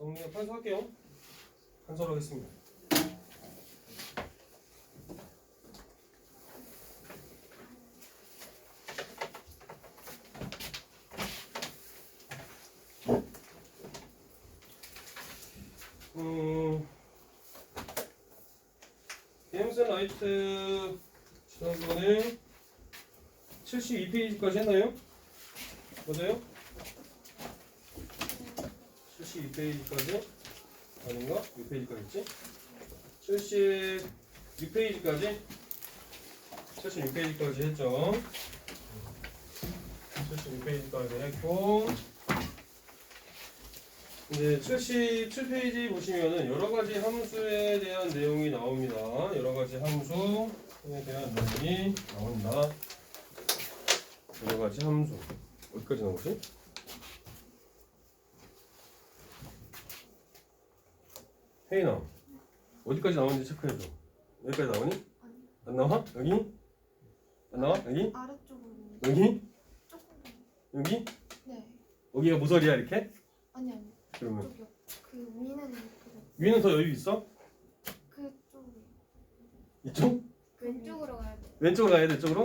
정리 판서할게요. 판서하겠습니다. 음, 게임스 라이트 지난번에 72페이지까지 했나요? 맞아요? 72페이지까지 아닌가? 몇 페이지까지 했지? 76페이지까지 76페이지까지 했죠 76페이지까지 했고 이제 77페이지 보시면은 여러 가지 함수에 대한 내용이 나옵니다. 여러 가지 함수에 대한 내용이 나온다. 여러 가지 함수. 어디까지 나오지? 혜인아, 어디까지 나오는지 체크해줘. 여기까지 나오니? 안 나와? 여기? 안 나와? 여기? 아래쪽으로 여기? 조금 여기? 네 여기가 모서리야 이렇게? 아니 아니 그러면 쪽이요 그 위는 그거 위는 더 여유 있어? 그쪽 이쪽? 왼쪽으로 가야 돼. 왼쪽으로 가야 돼, 이쪽으로?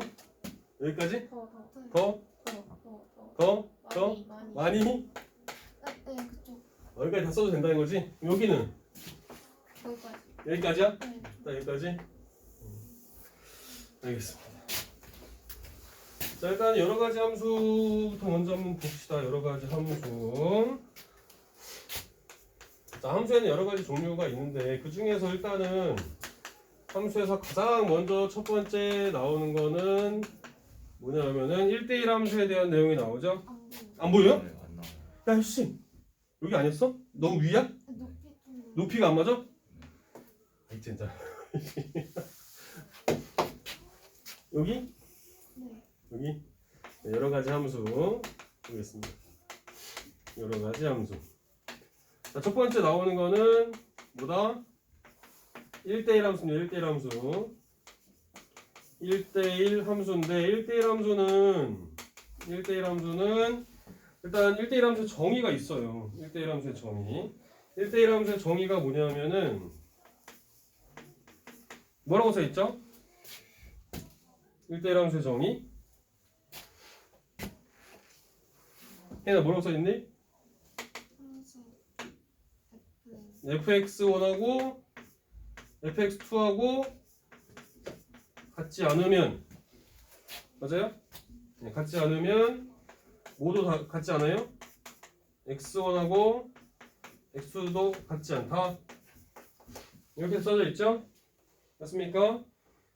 여기까지? 더더 더 더 더? 더? 더? 많이 많이 많이? 아, 네 그쪽 여기까지 다 써도 된다는 거지? 여기는? 여기까지야? 네 자, 여기까지? 음. 알겠습니다. 자, 일단 여러 가지 함수부터 먼저 한번 봅시다. 여러 가지 함수. 자, 함수에는 여러 가지 종류가 있는데 그 중에서 일단은 함수에서 가장 먼저 첫 번째 나오는 거는 뭐냐면은 1대1 함수에 대한 내용이 나오죠? 안 보여 안 보여요? 네, 안 나와요. 야, 씨. 여기 아니었어? 너무 위야? 높이가 안 맞아? 진짜 여기 네 여기 네, 여러 가지 함수 보겠습니다. 여러 가지 함수. 자, 첫 번째 나오는 거는 뭐다? 1대1 함수입니다. 1대1 함수. 1대1 함수인데 1대1 함수는 1대1 함수는 일단 1대1 함수 정의가 있어요. 1대1 함수의 정의. 1대1 함수의 정의가 뭐냐면은 뭐라고 써 있죠? 1대1 함수의 정의 혜나 뭐라고 써 있니? 하나씩 fx1하고 fx2하고 같지 않으면 맞아요? 네, 같지 않으면 모두 다 같지 않아요? x1하고 x2도 같지 않다 이렇게 써져 있죠? 맞습니까?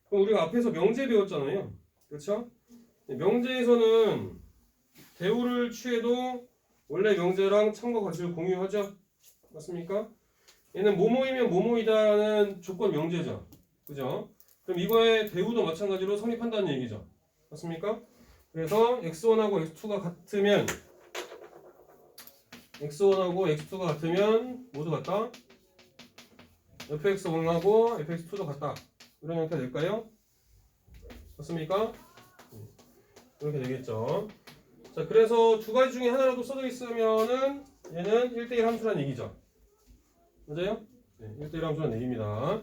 그럼 우리가 앞에서 명제 배웠잖아요 그렇죠? 네, 명제에서는 대우를 취해도 원래 명제랑 참고 가치를 공유하죠 맞습니까? 얘는 뭐뭐이면 뭐뭐이다라는 조건 명제죠. 그죠? 그럼 이거의 대우도 마찬가지로 성립한다는 얘기죠. 맞습니까? 그래서 x1하고 x2가 같으면 x1하고 x2가 같으면 모두 같다. Fx1하고 fx2도 같다. 이런 형태가 될까요? 맞습니까? 이렇게 되겠죠. 자, 그래서 두 가지 중에 하나라도 써져 있으면은 얘는 1대1 함수란 얘기죠. 맞아요? 네, 1대1 함수란 얘기입니다.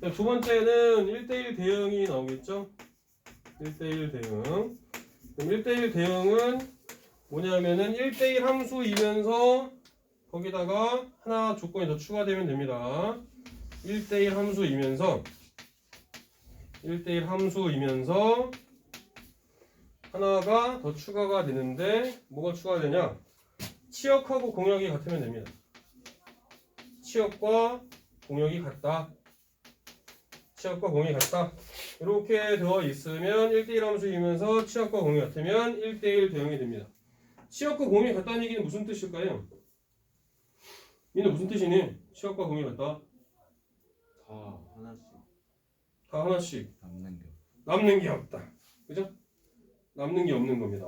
자, 두 번째는 1대1 대응이 나오겠죠? 1대1 대응. 그럼 1대1 대응은 뭐냐면은 1대1 함수이면서 거기다가 하나 조건이 더 추가되면 됩니다. 1대1 함수이면서 1대1 함수이면서 하나가 더 추가가 되는데 뭐가 추가되냐? 치역하고 공역이 같으면 됩니다. 치역과 공역이 같다. 치역과 공역이 같다. 이렇게 되어 있으면 1대1 함수이면서 치역과 공역이 같으면 1대1 대응이 됩니다. 치역과 공역이 같다는 얘기는 무슨 뜻일까요? 얘는 무슨 뜻이니? 치역과 공역이 같다. 다 하나씩 다 하나씩 남는 게. 남는 게 없다. 그죠? 남는 게 없는 겁니다.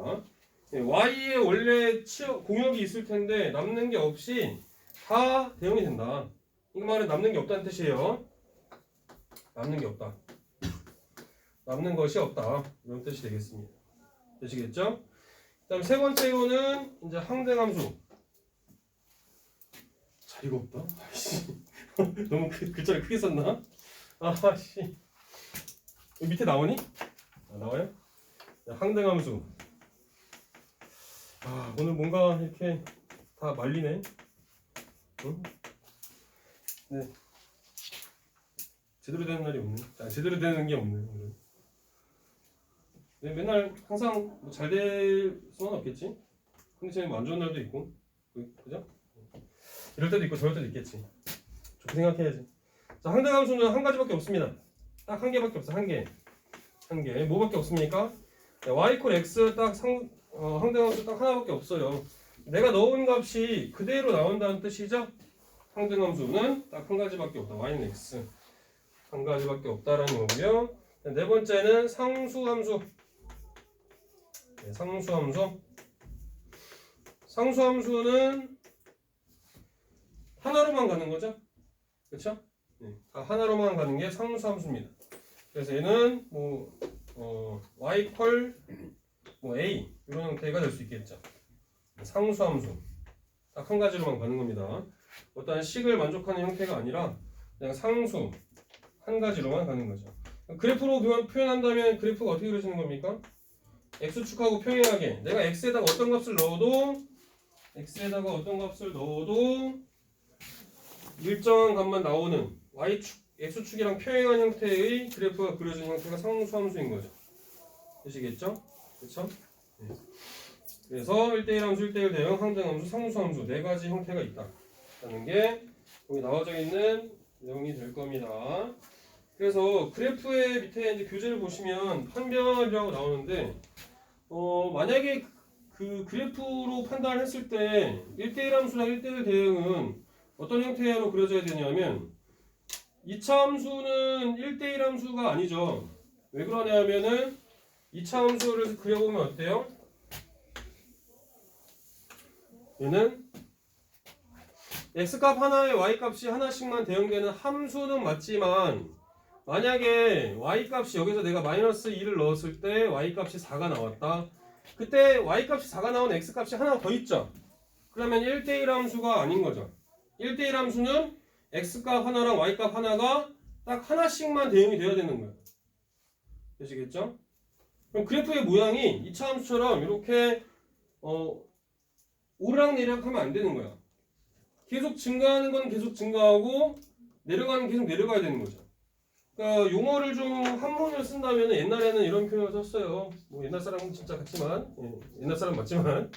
예, Y에 원래 치역, 공역이 있을 텐데 남는 게 없이 다 대응이 된다. 이 말은 남는 게 없다는 뜻이에요. 남는 게 없다. 남는 것이 없다. 이런 뜻이 되겠습니다. 되시겠죠? 그다음 세 번째 이거는 이제 항등함수. 자, 자리가 없다. 아이씨. 너무 그, 글자를 크게 썼나? 아씨. 밑에 나오니? 아, 나와요? 야, 항등함수. 아 오늘 뭔가 이렇게 다 말리네. 응? 네. 제대로 되는 날이 없네. 아, 제대로 되는 게 없네 오늘. 네, 맨날 항상 뭐 잘될 수는 없겠지. 컨디션이 뭐안 좋은 날도 있고, 그- 그죠? 이럴 때도 있고 저럴 때도 있겠지. 좋게 생각해야지. 자, 항등 함수는 한 가지밖에 없습니다. 딱 한 개밖에 없어, 한 개. 한 개. 뭐밖에 없습니까? 네, y 콜 x 딱 상, 어, 항등 함수 딱 하나밖에 없어요. 내가 넣은 값이 그대로 나온다는 뜻이죠? 항등 함수는 딱 한 가지밖에 없다. y는 x. 한 가지밖에 없다라는 거고요. 네 번째는 상수 함수. 네, 상수 함수. 상수 함수는 하나로만 가는 거죠? 그렇죠? 네, 다 하나로만 가는 게 상수함수입니다. 그래서 얘는 뭐 어, y 컬 뭐 a 이런 형태가 될 수 있겠죠. 상수함수 딱 한 가지로만 가는 겁니다. 어떤 식을 만족하는 형태가 아니라 그냥 상수 한 가지로만 가는 거죠. 그래프로 표현- 표현한다면 그래프가 어떻게 그려지는 겁니까? x축하고 평행하게 내가 x에다가 어떤 값을 넣어도 x에다가 어떤 값을 넣어도 일정한 값만 나오는 y축, x축이랑 평행한 형태의 그래프가 그려진 형태가 상수함수인 거죠. 되시겠죠? 그렇죠? 그래서 1대1 함수, 1대1 대응, 항등 함수, 상수함수 네 가지 형태가 있다 라는 게 여기 나와져 있는 내용이 될 겁니다. 그래서 그래프의 밑에 이제 교재를 보시면 판별이라고 나오는데 어, 만약에 그 그래프로 판단을 했을 때 1대1 함수랑 1대1 대응은 어떤 형태로 그려져야 되냐면 2차 함수는 1대1 함수가 아니죠. 왜 그러냐면은 2차 함수를 그려보면 어때요? 얘는 x값 하나에 y값이 하나씩만 대응되는 함수는 맞지만 만약에 y값이 여기서 내가 마이너스 2를 넣었을 때 y값이 4가 나왔다. 그때 y값이 4가 나온 x값이 하나 더 있죠. 그러면 1대1 함수가 아닌 거죠. 1대1 함수는 x값 하나랑 y값 하나가 딱 하나씩만 대응이 돼야 되는 거예요. 되시겠죠? 그럼 그래프의 모양이 2차 함수처럼 이렇게 어, 오르락내리락 하면 안 되는 거야. 계속 증가하는 건 계속 증가하고 내려가는 건 계속 내려가야 되는 거죠. 그러니까 용어를 좀 한문을 쓴다면 옛날에는 이런 표현을 썼어요. 뭐 옛날 사람은 진짜 같지만 예, 옛날 사람 맞지만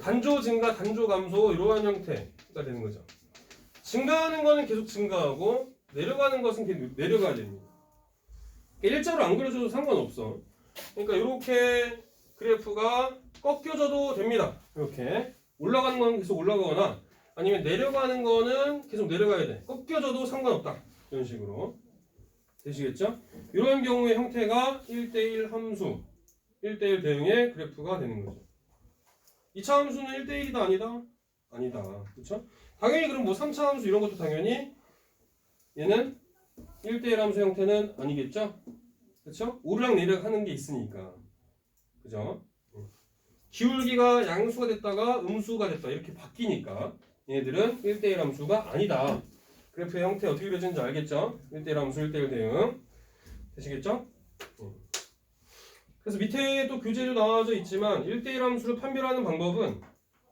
단조 증가, 단조 감소 이러한 형태가 되는 거죠. 증가하는 거는 계속 증가하고 내려가는 것은 계속 내려가야 됩니다. 그러니까 일자로 안 그려줘도 상관없어. 그러니까 이렇게 그래프가 꺾여져도 됩니다. 이렇게 올라가는 건 계속 올라가거나 아니면 내려가는 거는 계속 내려가야 돼. 꺾여져도 상관없다. 이런 식으로 되시겠죠? 이런 경우의 형태가 1대1 함수, 1대1 대응의 그래프가 되는 거죠. 2차 함수는 1대1이다 아니다? 아니다. 그렇죠? 당연히 그럼 뭐 3차 함수 이런 것도 당연히 얘는 1대1 함수 형태는 아니겠죠? 그렇죠? 오르락 내리락 하는 게 있으니까. 그죠? 기울기가 양수가 됐다가 음수가 됐다 이렇게 바뀌니까 얘들은 1대1 함수가 아니다. 그래프의 형태 어떻게 그려지는지 알겠죠? 1대1 함수, 1대1 대응. 되시겠죠? 음. 그래서 밑에 또 교재도 나와져 있지만 1대1 함수를 판별하는 방법은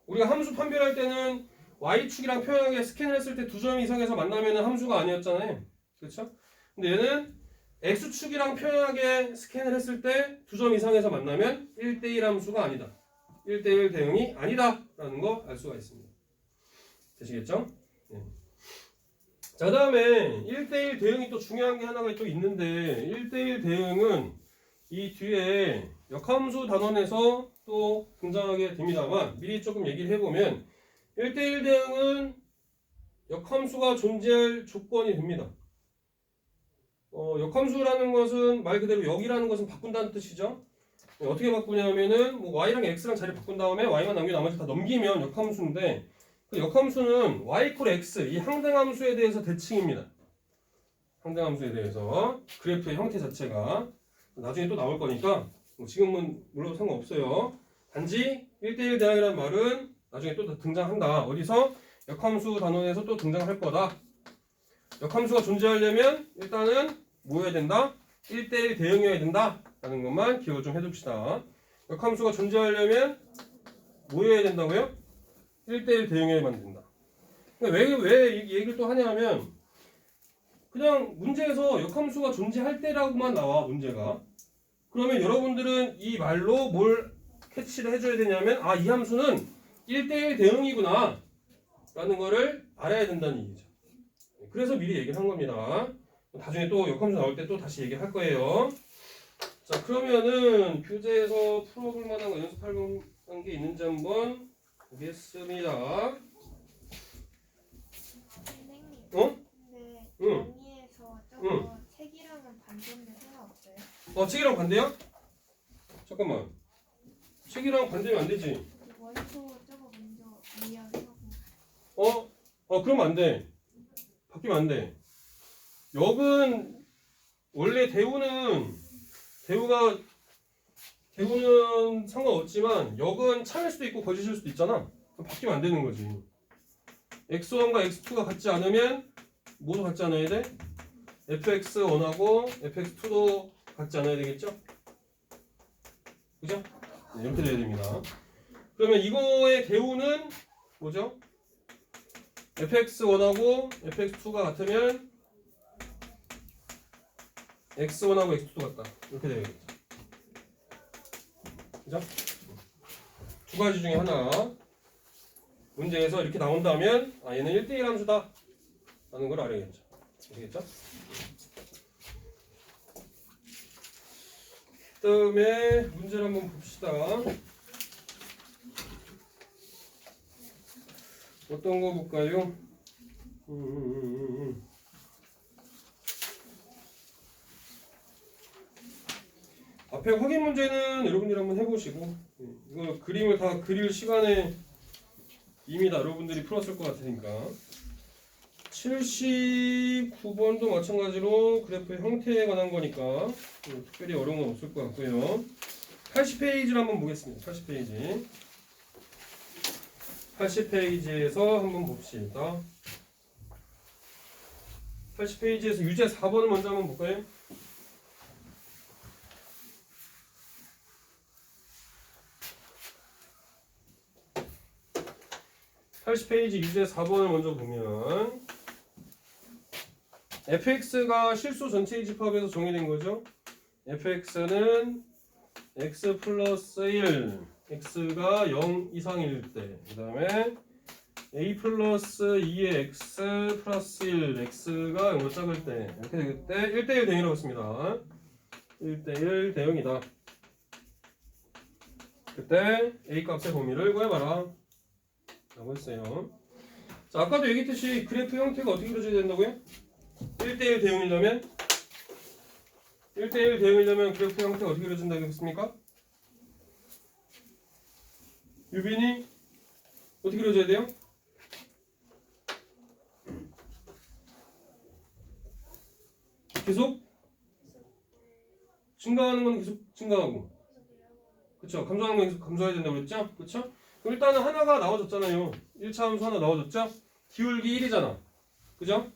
우리가 함수 판별할 때는 y축이랑 평행하게 스캔을 했을 때 두 점 이상에서 만나면 함수가 아니었잖아요. 그렇죠? 근데 얘는 x축이랑 평행하게 스캔을 했을 때 두 점 이상에서 만나면 1대1 함수가 아니다. 1대1 대응이 아니다. 라는 거 알 수가 있습니다. 되시겠죠? 네. 자, 그 다음에 1대1 대응이 또 중요한 게 하나가 또 있는데 1대1 대응은 이 뒤에 역함수 단원에서 또 등장하게 됩니다만 미리 조금 얘기를 해보면 1대1 대응은 역함수가 존재할 조건이 됩니다. 어, 역함수라는 것은 말 그대로 역이라는 것은 바꾼다는 뜻이죠. 네, 어떻게 바꾸냐면은 뭐 y랑 x랑 자리 바꾼 다음에 y만 남겨 나머지 다 넘기면 역함수인데 그 역함수는 y 콜 x 이 항등함수에 대해서 대칭입니다. 항등함수에 대해서 그래프의 형태 자체가 나중에 또 나올 거니까 뭐 지금은 물론 상관없어요. 단지 1대1 대항이라는 말은 나중에 또 등장한다. 어디서 역함수 단원에서 또 등장할 거다. 역함수가 존재하려면 일단은 뭐 해야 된다? 1대1 대응해야 된다. 라는 것만 기억을 좀 해둡시다. 역함수가 존재하려면 뭐 해야 된다고요? 1대1 대응해야만 된다. 그러니까 왜, 왜이 얘기를 또 하냐면 그냥 문제에서 역함수가 존재할 때라고만 나와 문제가. 그러면 여러분들은 이 말로 뭘 캐치를 해줘야 되냐면 아 이 함수는 1대1 대응이구나 라는 거를 알아야 된다는 얘기죠. 그래서 미리 얘기를 한 겁니다. 나중에 또 역함수 나올 때 또 다시 얘기할 거예요. 자 그러면은 교재에서 풀어볼 만한 거 연습할 만한 게 있는지 한번 보겠습니다. 선생님. 어? 근데 응. 단위에서 저거 책이랑은 반대인데 상관없어요? 어 책이랑 반대야? 잠깐만. 책이랑 반대면 안 되지. 원소 어? 어 그러면 안 돼. 바뀌면 안 돼. 역은 원래 대우는 대우가 대우는 상관없지만 역은 참일 수도 있고 거짓일 수도 있잖아. 그럼 바뀌면 안 되는 거지. x1과 x2가 같지 않으면 뭐도 같지 않아야 돼? fx1하고 fx2도 같지 않아야 되겠죠? 그죠? 네, 이렇게 돼야 됩니다. 그러면 이거의 대우는 뭐죠? fx1하고 fx2가 같으면 x1하고 x2도 같다. 이렇게 되겠죠. 그죠? 두 가지 중에 하나 문제에서 이렇게 나온다면 아 얘는 1대1 함수다 라는 걸 알아야겠죠. 아시겠죠? 그 다음에 문제를 한번 봅시다. 어떤 거 볼까요? 음. 앞에 확인 문제는 여러분들이 한번 해보시고 예, 이거 그림을 다 그릴 시간에 이미 다 여러분들이 풀었을 것 같으니까 79번도 마찬가지로 그래프의 형태에 관한 거니까 음, 특별히 어려운 건 없을 것 같고요 80페이지를 한번 보겠습니다 80페이지 80페이지에서 한번 봅시다. 80페이지에서 유제 4번을 먼저 한번 볼까요? (80페이지) 유제 4번을 먼저 보면 fx가 실수 전체의 집합에서 정의된 거죠 fx는 x 플러스 1 x가 0 이상일 때, 그 다음에 a 플러스 2의 x 플러스 1, x가 0보다 작을 때, 이렇게 되기 때 1대1 대응이라고 했습니다. 1대1 대응이다. 그때 a 값의 범위를 구해봐라. 라고 했어요. 자, 아까도 얘기했듯이 그래프 형태가 어떻게 그려져야 된다고요? 1대1 대응이려면 1대1 대응이려면 그래프 형태가 어떻게 그려진다고 했습니까? 유빈이 어떻게 그려줘야 돼요? 계속 증가하는 건 계속 증가하고 그쵸 감소하는 건 계속 감소해야 된다고 그랬죠? 그쵸? 그럼 일단은 하나가 나와줬잖아요 1차 함수 하나 나와줬죠? 기울기 1이잖아 그죠?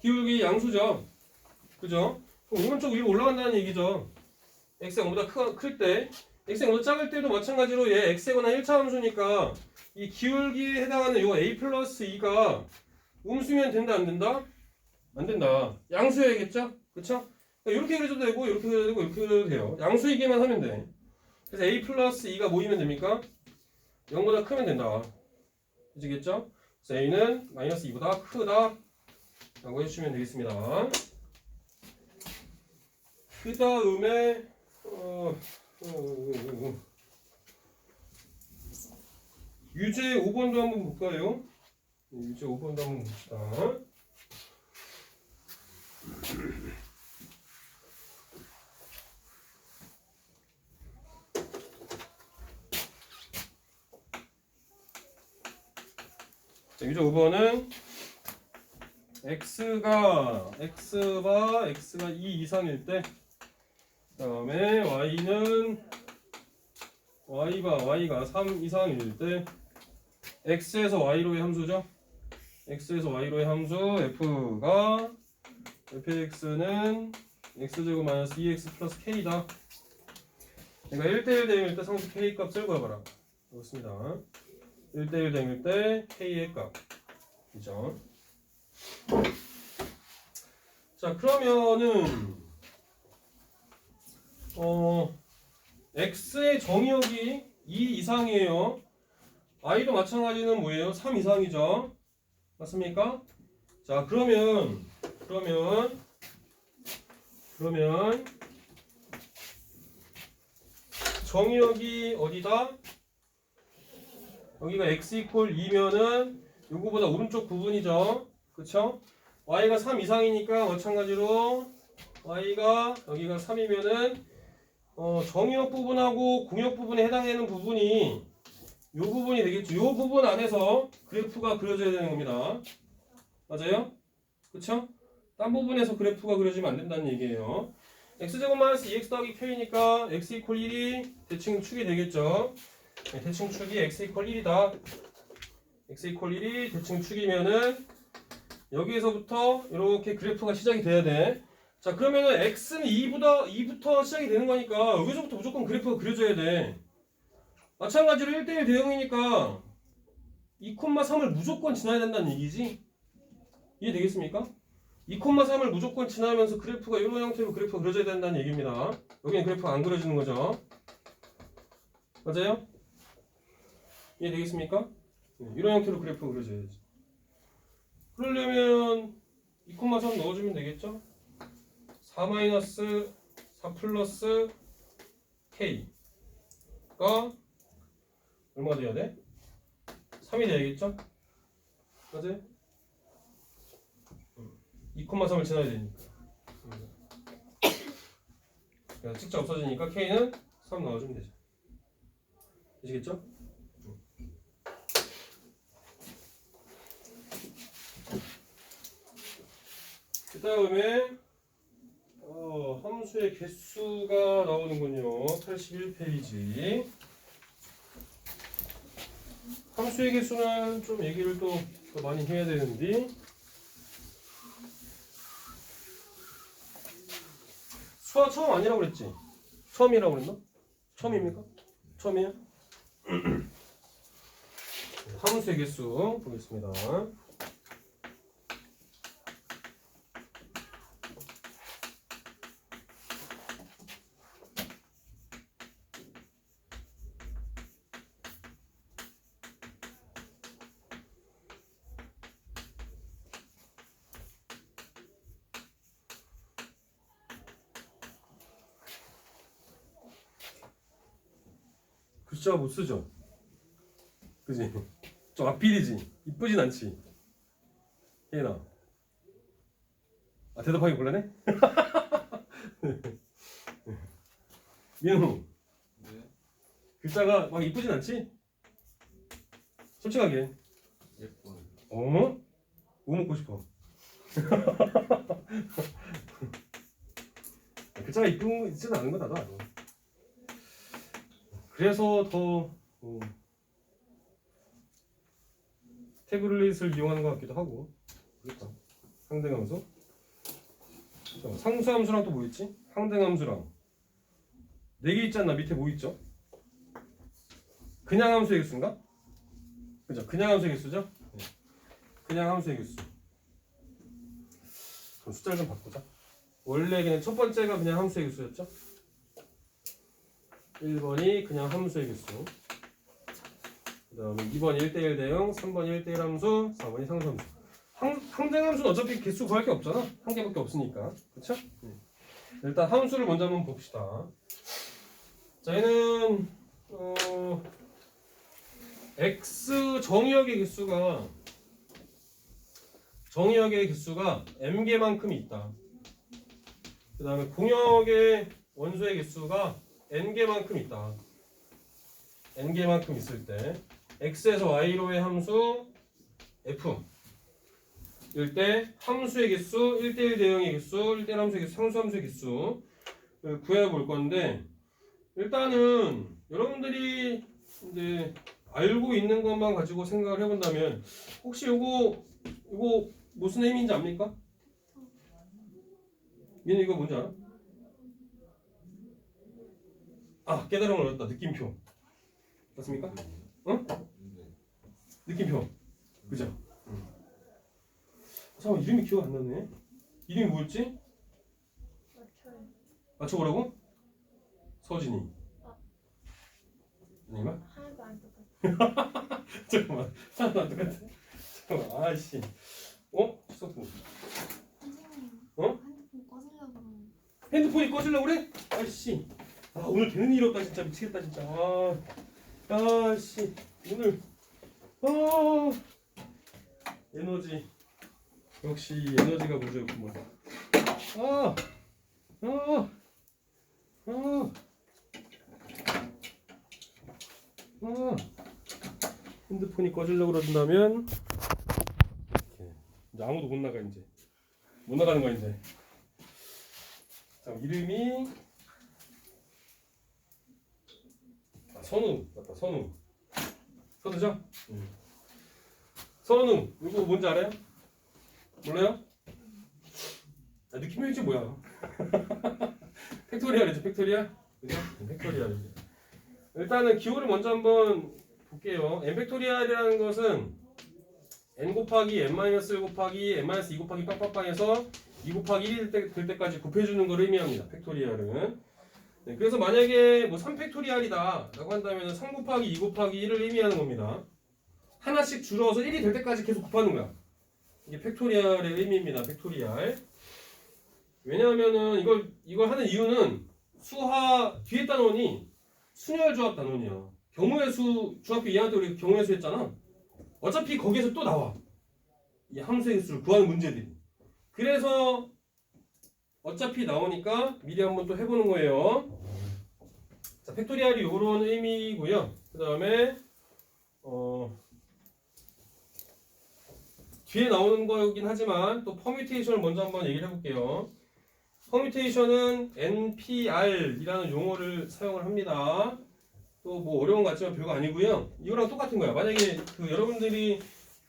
기울기 양수죠 그죠? 그럼 오른쪽 위로 올라간다는 얘기죠 x가 0보다 클때 x가 0보다 작을 때도 마찬가지로 얘 관한 1차 함수니까 이 기울기에 해당하는 요 a 플러스 2가 음수면 된다 안 된다? 안 된다 양수여야겠죠? 그쵸? 이렇게 그려도 되고 이렇게 그려도 되고 이렇게 그려도 돼요 양수이기만 하면 돼 그래서 a 플러스 2가 모이면 됩니까? 0보다 크면 된다 아시겠죠? 그래서 a는 마이너스 2보다 크다 라고 해주시면 되겠습니다 그 다음에 어. 유제 5번도 한번 볼까요? 네, 유제 5번도 한번 봅시다. 자, 유제 5번은 x가 x가 x가 2 이상일 때그 다음에 y는 y가 y가 3 이상일 때 x에서 y로의 함수죠. x에서 y로의 함수 f가 fx는 x제곱 마이너스 2x 플러스 k다. 그러니까 1대1 대응일 때 상수 k 값을 구해봐라. 그렇습니다. 1대1 대응일 때 k의 값. 그죠? 자, 그러면은 어 x의 정의역이 2 이상이에요. i도 마찬가지는 뭐예요? 3 이상이죠. 맞습니까? 자, 그러면 그러면 그러면 정의역이 어디다? 여기가 x 이퀄 2면은 요거보다 오른쪽 부분이죠. 그쵸? y가 3 이상이니까 마찬가지로 y가 여기가 3이면은 어, 정의역 부분하고 공역 부분에 해당되는 부분이 요 부분이 되겠죠. 요 부분 안에서 그래프가 그려져야 되는 겁니다. 맞아요? 그쵸? 딴 부분에서 그래프가 그려지면 안 된다는 얘기예요. x제곱 마이너스 2x 더하기 k니까 x 이퀄 1이 대칭 축이 되겠죠. 네, 대칭 축이 x 이퀄 1이다. x 이퀄 1이 대칭 축이면은 여기에서부터 이렇게 그래프가 시작이 돼야 돼. 자 그러면은 x는 2보다 2부터 시작이 되는 거니까 여기서부터 무조건 그래프가 그려져야 돼. 마찬가지로 1대1 대응이니까 2,3을 무조건 지나야 된다는 얘기지. 이해되겠습니까? 2,3을 무조건 지나면서 그래프가 이런 형태로 그래프가 그려져야 된다는 얘기입니다. 여기는 그래프가 안 그려지는 거죠. 맞아요? 이해되겠습니까? 네, 이런 형태로 그래프가 그려져야지. 그러려면 2,3 넣어주면 되겠죠? 4 마이너스 4 플러스 K가 얼마 돼야 돼? 3이 돼야겠죠? 맞아요? 2,3을 지나야 되니까. 그래서 직접 없어지니까 K는 3 넣어주면 되죠. 되시겠죠? 그 다음에 어, 함수의 개수가 나오는군요. 81페이지. 함수의 개수는 좀 얘기를 또더 많이 해야 되는데 수학 처음 아니라고 그랬지? 처음이라고 그랬나? 처음입니까? 처음이에요? 함수의 개수 보겠습니다. 글자가 못 쓰죠? 그지? 좀 악필이지? 이쁘진 않지? 혜인아 아 대답하기 곤란해? 민우 네. 글자가 막 이쁘진 않지? 솔직하게 예뻐요. 어? 뭐 먹고 싶어? 글자가 이쁜 있지는 않은 거다 나도 그래서 더 어, 태블릿을 이용하는 것 같기도 하고 그렇다 상등함수 자, 상수함수랑 또 뭐 있지? 상등함수랑 네개 않나? 밑에 뭐 있죠? 그냥 함수의 개수인가? 그죠? 그냥 함수의 개수죠? 네. 그냥 함수의 개수 그럼 숫자를 좀 바꾸자 원래 그냥 첫 번째가 그냥 함수의 개수였죠? 1번이 그냥 함수의 개수. 그 다음에 2번이 1대1 대응 3번이 1대1 함수 4번이 상수함수. 항, 항등함수는 어차피 개수 구할 게 없잖아. 한 개밖에 없으니까. 그쵸? 네. 일단 함수를 먼저 한번 봅시다. 자 얘는 어, x 정의역의 개수가 정의역의 개수가 m개만큼이 있다. 그 다음에 공역의 원소의 개수가 n개만큼 있다. n개만큼 있을 때 x에서 y로의 함수 f 일때 함수의 개수 1대1 대응의 개수 1대1 함수의 개수 상수 함수의 개수 구해 볼 건데 일단은 여러분들이 이제 알고 있는 것만 가지고 생각을 해본다면 혹시 요거 이거 무슨 의미인지 압니까? 얘는 이거 뭔지 알아? 아 깨달음을 얻었다 느낌표 맞습니까? 응? 네. 느낌표 그죠? 응. 잠깐 이름이 기억 안 나네 이름이 뭐였지? 맞춰보라고? 서진이 아닌가? 하나도 안 똑같아. 잠깐만 하나도 안 똑같아 잠깐만 아씨 어? 추석부 선생님. 어? 핸드폰 꺼지려고 그러는. 핸드폰이 꺼질려고 그래? 아씨 아 오늘 되는 일 없다 진짜. 미치겠다 진짜. 아 아씨 오늘. 아 에너지. 역시 에너지가 부족했구만. 아아아 아, 아, 아. 핸드폰이 꺼지려고 그러신다면 이제 아무도 못 나가 이제. 못 나가는 거야 이제. 자, 이름이 아, 선우 맞다 선우 선우죠? 응. 선우 이거 뭔지 알아요? 몰라요? 아, 느낌 일지 뭐야? 팩토리얼이죠 팩토리얼 그죠? 응, 팩토리얼이죠 일단은 기호를 먼저 한번 볼게요 n 팩토리얼이라는 것은 n 곱하기 n-1 곱하기 n-2 곱하기 빵빵빵에서 2 곱하기 1이 될, 때, 될 때까지 곱해주는 걸 의미합니다. 팩토리얼은. 네, 그래서 만약에 뭐 3팩토리얼이다 라고 한다면 3 곱하기 2 곱하기 1을 의미하는 겁니다. 하나씩 줄어서 1이 될 때까지 계속 곱하는 거야. 이게 팩토리얼의 의미입니다. 팩토리얼. 왜냐하면은 이걸 이걸 하는 이유는 수하 뒤에 단원이 순열 조합 단원이야. 경우의 수 중학교 2학년 때 우리 경우의 수 했잖아. 어차피 거기에서 또 나와. 이 함수의 수를 구하는 문제들이. 그래서 어차피 나오니까 미리 한번 또 해보는 거예요. 자, 팩토리얼이 이런 의미고요. 그 다음에 어, 뒤에 나오는 거긴 하지만 또 퍼뮤테이션을 먼저 한번 얘기를 해볼게요. 퍼뮤테이션은 NPR이라는 용어를 사용을 합니다. 또 뭐 어려운 것 같지만 별거 아니고요. 이거랑 똑같은 거야. 만약에 그 여러분들이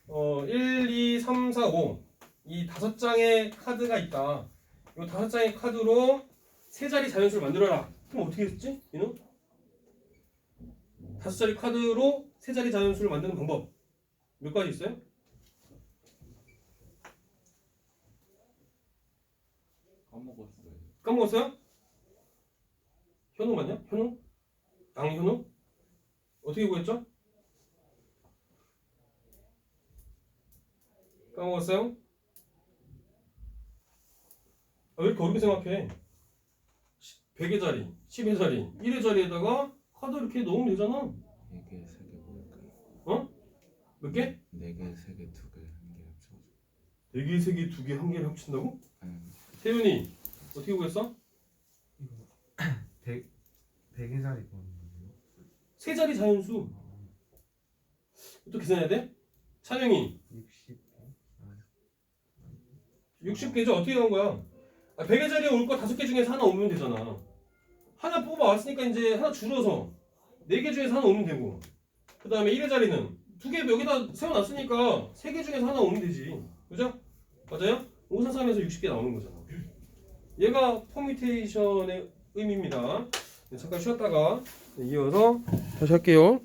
어, 1, 2, 3, 4, 5 이 다섯 장의 카드가 있다. 이 다섯 장의 카드로 세 자리 자연수를 만들어라. 그럼 어떻게 했지? 이는 다섯 자리 카드로 세 자리 자연수를 만드는 방법 몇 가지 있어요? 까먹었어요. 까먹었어요? 현우 맞냐? 현우? 양현우? 어떻게 구했죠? 까먹었어요? 아, 왜 이렇게 어렵게 생각해? 100의 자리, 10의 자리, 1의 자리에다가 카드 이렇게 넣으면 되잖아. 네 개, 세 개, 뭘까요? 몇 개? 네 개, 세 개, 두 개, 한개 합쳐서. 4개, 3개, 2개, 1개를 합친다고? 아니, 태윤이 어떻게 구했어? 백 백의 자리 보는 거예요. 세 자리 자연수. 또 계산해야 돼? 찬영이 60. 60개죠? 어떻게 한 거야? 아, 100의 자리에 올거 5개 중에서 하나 오면 되잖아. 하나 뽑아왔으니까 이제 하나 줄여서 4개 중에서 하나 오면 되고 그 다음에 1의 자리는 두 개 여기다 세워놨으니까 3개 중에서 하나 오면 되지. 그죠? 맞아요? 543에서 60개 나오는 거잖아. 얘가 퍼뮤테이션의 의미입니다. 네, 잠깐 쉬었다가 네, 이어서 다시 할게요.